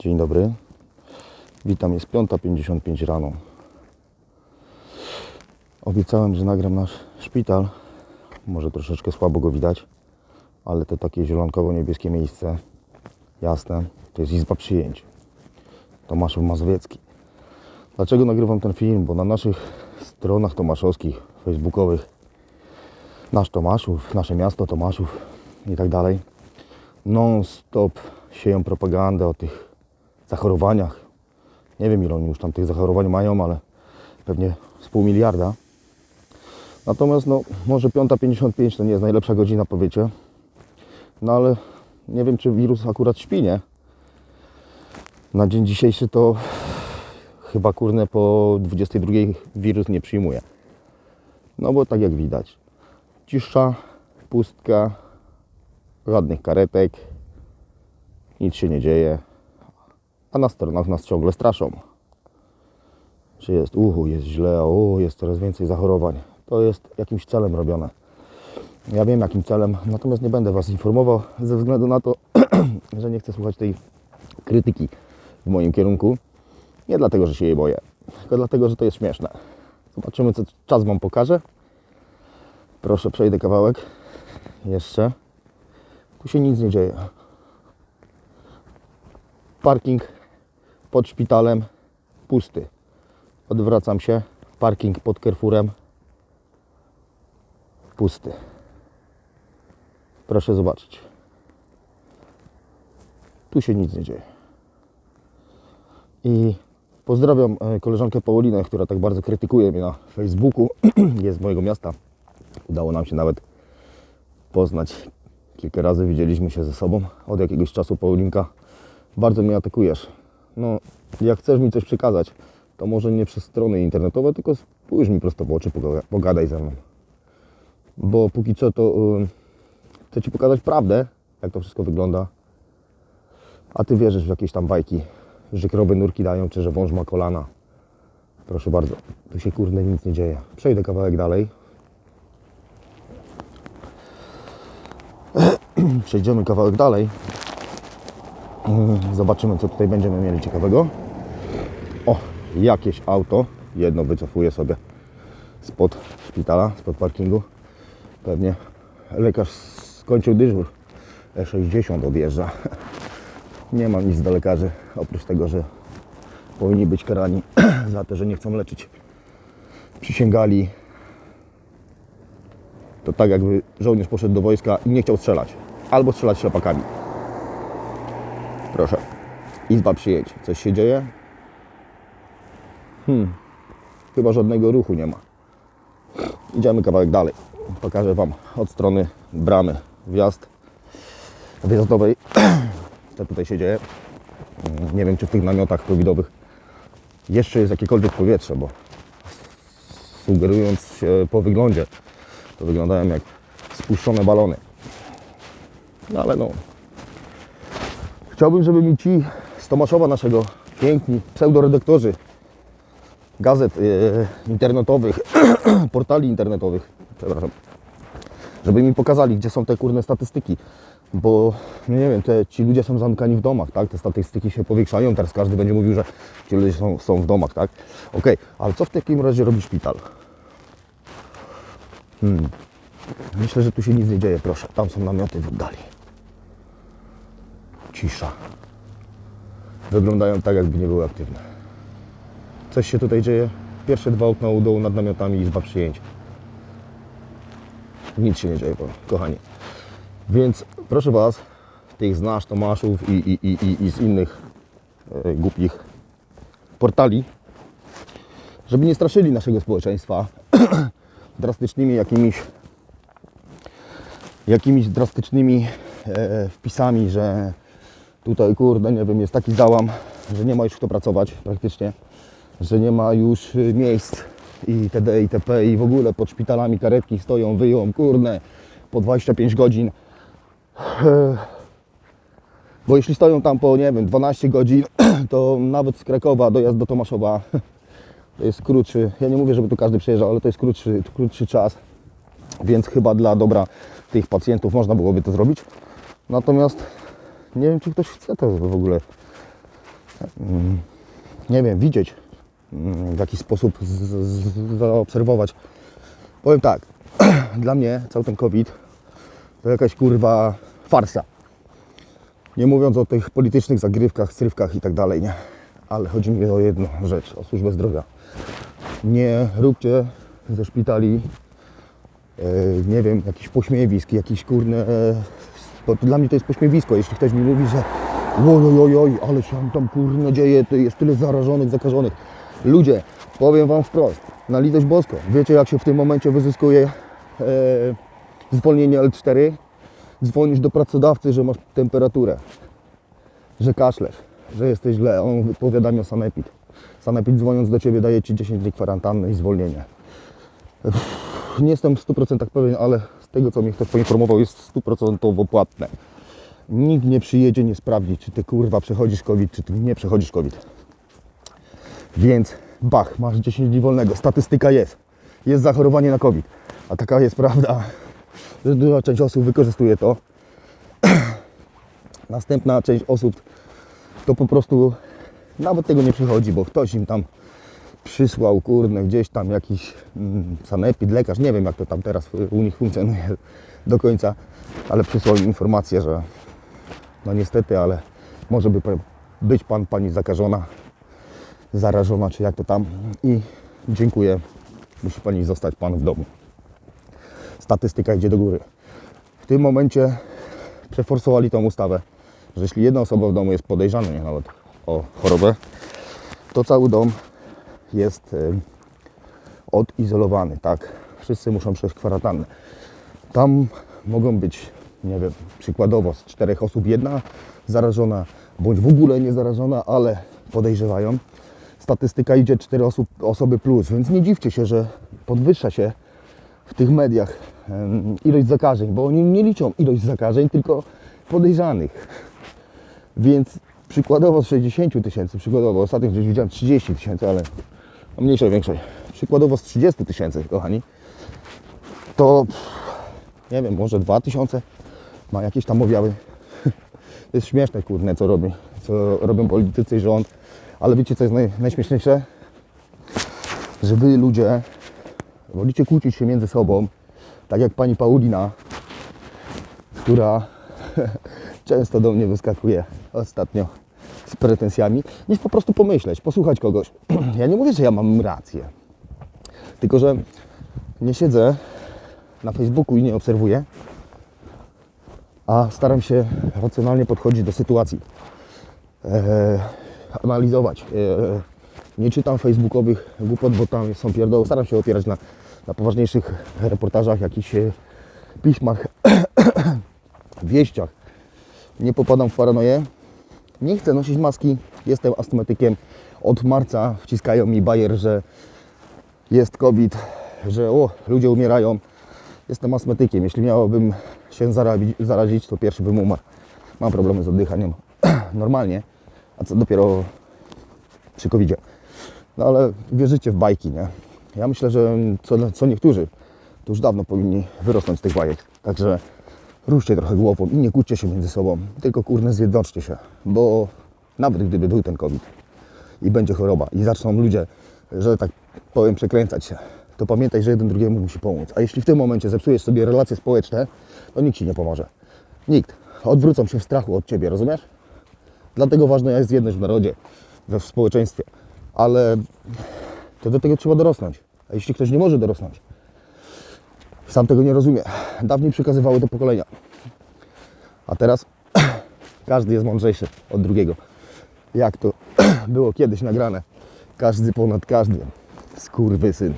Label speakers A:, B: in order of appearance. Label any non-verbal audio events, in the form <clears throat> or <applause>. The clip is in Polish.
A: Dzień dobry. Witam, jest 5.55 rano. Obiecałem, że nagram nasz szpital. Może troszeczkę słabo go widać, ale to takie zielonkowo-niebieskie miejsce, jasne, to jest izba przyjęć. Tomaszów Mazowiecki. Dlaczego nagrywam ten film? Bo na naszych stronach tomaszowskich, facebookowych, nasz Tomaszów, nasze miasto Tomaszów i tak dalej, non-stop sieją propagandę o tych zachorowaniach. Nie wiem ile oni już tam tych zachorowań mają, ale pewnie z pół miliarda. Natomiast no, może 5.55 to nie jest najlepsza godzina, powiecie. No ale nie wiem, czy wirus akurat śpi, nie? Na dzień dzisiejszy to chyba kurne po 22 wirus nie przyjmuje. No bo tak jak widać, cisza, pustka, żadnych karetek, nic się nie dzieje, a na stronach nas ciągle straszą. Że jest, uhu, jest źle, o, jest coraz więcej zachorowań. To jest jakimś celem robione. Ja wiem jakim celem, natomiast nie będę Was informował ze względu na to, <clears throat> że nie chcę słuchać tej krytyki w moim kierunku. Nie dlatego, że się jej boję, tylko dlatego, że to jest śmieszne. Zobaczymy, co czas Wam pokaże. Proszę, przejdę kawałek. Jeszcze. Tu się nic nie dzieje. Parking pod szpitalem pusty. Odwracam się. Parking pod Carrefourem pusty. Proszę zobaczyć. Tu się nic nie dzieje. I pozdrawiam e, koleżankę Paulinę, która tak bardzo krytykuje mnie na Facebooku. <clears throat> Jest z mojego miasta. Udało nam się nawet poznać. Kilka razy widzieliśmy się ze sobą. Od jakiegoś czasu Paulinka bardzo mnie atakujesz. No, jak chcesz mi coś przekazać, to może nie przez strony internetowe, tylko spójrz mi prosto w oczy, poga- pogadaj ze mną. Bo póki co to y, chcę Ci pokazać prawdę, jak to wszystko wygląda. A Ty wierzysz w jakieś tam bajki, że krowy nurki dają, czy że wąż ma kolana. Proszę bardzo, tu się kurde nic nie dzieje. Przejdę kawałek dalej. <clears throat> Przejdziemy kawałek dalej. Mm, Zobaczymy, co tutaj będziemy mieli ciekawego. O, jakieś auto. Jedno wycofuję sobie spod szpitala, spod parkingu. Pewnie lekarz skończył dyżur. E60 odjeżdża. <laughs> Nie mam nic do lekarzy, oprócz tego, że powinni być karani <clears throat> za to, że nie chcą leczyć. Przysięgali. To tak jakby żołnierz poszedł do wojska i nie chciał strzelać. Albo strzelać ślepakami. Proszę. Izba przyjedź. Coś się dzieje? Hmm. Chyba żadnego ruchu nie ma. Idziemy kawałek dalej. Pokażę Wam od strony bramy wjazd wyjazdowej, <clears throat> co tutaj się dzieje. Mm, Nie wiem, czy w tych namiotach covidowych jeszcze jest jakiekolwiek powietrze, bo sugerując się po wyglądzie, to wyglądają jak spuszczone balony. No ale no, Chciałbym, żeby mi ci z Tomaszowa naszego piękni pseudoredaktorzy gazet e, internetowych, <clears throat> portali internetowych, przepraszam, żeby mi pokazali, gdzie są te kurne statystyki, bo no nie wiem, te, ci ludzie są zamykani w domach, tak? Te statystyki się powiększają, teraz każdy będzie mówił, że ci ludzie są, są w domach, tak? Okej, ale co w takim razie robi szpital? Hmm. Myślę, że tu się nic nie dzieje, proszę. Tam są namioty w oddali. Cisza. Wyglądają tak, jakby nie były aktywne. Coś się tutaj dzieje. Pierwsze dwa okna u dołu nad namiotami izba przyjęć. Nic się nie dzieje, kochani. Więc proszę Was, tych z nasz Tomaszów i, i, i, i, i z innych e, głupich portali, żeby nie straszyli naszego społeczeństwa <clears throat> drastycznymi jakimiś jakimiś drastycznymi e, wpisami, że tutaj kurde, nie wiem, jest taki załam, że nie ma już kto pracować praktycznie, że nie ma już y, miejsc i itd. itp. i w ogóle pod szpitalami karetki stoją, wyją, kurde, po 25 godzin. Bo jeśli stoją tam po, nie wiem, 12 godzin, <clears throat> to nawet z Krakowa dojazd do Tomaszowa <laughs> to jest krótszy. Ja nie mówię, żeby tu każdy przyjeżdżał, ale to jest krótszy, krótszy czas więc chyba dla dobra tych pacjentów można byłoby to zrobić. Natomiast nie wiem, czy ktoś chce to w ogóle mm, nie wiem, widzieć, mm, w jaki sposób zaobserwować. Powiem tak, <clears throat> dla mnie cały ten COVID to jakaś kurwa farsa. Nie mówiąc o tych politycznych zagrywkach, strywkach i tak dalej, nie. Ale chodzi mi o jedną rzecz, o służbę zdrowia. Nie róbcie ze szpitali, e, nie wiem, jakichś pośmiewisk, jakiś kurne... E, bo dla mnie to jest pośmiewisko, jeśli ktoś mi mówi, że oj, oj, ale się tam kurno dzieje, to jest tyle zarażonych, zakażonych. Ludzie, powiem Wam wprost, na litość boską, wiecie jak się w tym momencie wyzyskuje e, zwolnienie L4? Dzwonisz do pracodawcy, że masz temperaturę, że kaszlesz, że jesteś źle, on powiadamia sanepid. Sanepid dzwoniąc do Ciebie daje Ci 10 dni kwarantanny i zwolnienie. Pff, Nie jestem w 100% pewien, ale tego co mnie ktoś poinformował jest 100% płatne. Nikt nie przyjedzie, nie sprawdzi, czy Ty kurwa przechodzisz COVID, czy Ty nie przechodzisz COVID. Więc bach, masz 10 dni wolnego, statystyka jest. Jest zachorowanie na COVID. A taka jest prawda, że duża część osób wykorzystuje to. <clears throat> Następna część osób to po prostu nawet tego nie przychodzi, bo ktoś im tam przysłał, kurde, gdzieś tam jakiś mm, sanepid, lekarz, nie wiem jak to tam teraz u nich funkcjonuje do końca, ale przysłał im informację, że no niestety, ale może by być pan, pani zakażona, zarażona, czy jak to tam i dziękuję, musi pani zostać pan w domu. Statystyka idzie do góry. W tym momencie przeforsowali tą ustawę, że jeśli jedna osoba w domu jest podejrzana nie, nawet o chorobę, to cały dom jest y, odizolowany, tak? Wszyscy muszą przejść kwarantannę. Tam mogą być, nie wiem, przykładowo z czterech osób jedna zarażona, bądź w ogóle nie zarażona, ale podejrzewają. Statystyka idzie 4 osób, osoby plus, więc nie dziwcie się, że podwyższa się w tych mediach ilość zakażeń, bo oni nie liczą ilość zakażeń, tylko podejrzanych. Więc przykładowo z 60 tysięcy, przykładowo ostatnio gdzieś widziałem 30 tysięcy, ale no mniejsza większość. Przykładowo z 30 tysięcy, kochani, to nie wiem, może 2 tysiące ma jakieś tam objawy. <laughs> To jest śmieszne, kurde, co robi, co robią politycy i rząd. Ale wiecie, co jest naj, najśmieszniejsze? Że wy ludzie wolicie kłócić się między sobą, tak jak pani Paulina, która <laughs> często do mnie wyskakuje ostatnio z pretensjami, niż po prostu pomyśleć, posłuchać kogoś. <clears throat> Ja nie mówię, że ja mam rację, tylko że nie siedzę na Facebooku i nie obserwuję, a staram się racjonalnie podchodzić do sytuacji, e, analizować. E, nie czytam facebookowych głupot, bo tam są pierdoły. Staram się opierać na, na poważniejszych reportażach, jakichś e, piśmach, <clears throat> wieściach. Nie popadam w paranoję. Nie chcę nosić maski. Jestem astmatykiem. Od marca wciskają mi bajer, że jest COVID, że o, ludzie umierają. Jestem astmatykiem. Jeśli miałbym się zarazić, zarazić, to pierwszy bym umarł. Mam problemy z oddychaniem <clears throat> normalnie, a co dopiero przy covid No ale wierzycie w bajki, nie? Ja myślę, że co, co niektórzy to już dawno powinni wyrosnąć z tych bajek. Także ruszcie trochę głową i nie kłóćcie się między sobą, tylko kurne zjednoczcie się, bo nawet gdyby był ten COVID i będzie choroba i zaczną ludzie, że tak powiem, przekręcać się, to pamiętaj, że jeden drugiemu musi pomóc. A jeśli w tym momencie zepsujesz sobie relacje społeczne, to nikt Ci nie pomoże. Nikt. Odwrócą się w strachu od Ciebie, rozumiesz? Dlatego ważna jest jedność w narodzie, we w społeczeństwie. Ale to do tego trzeba dorosnąć. A jeśli ktoś nie może dorosnąć, sam tego nie rozumie. Dawniej przekazywały to pokolenia. A teraz <clears throat> każdy jest mądrzejszy od drugiego. Jak to <clears throat> było kiedyś nagrane. Każdy ponad każdym. Skurwysyn.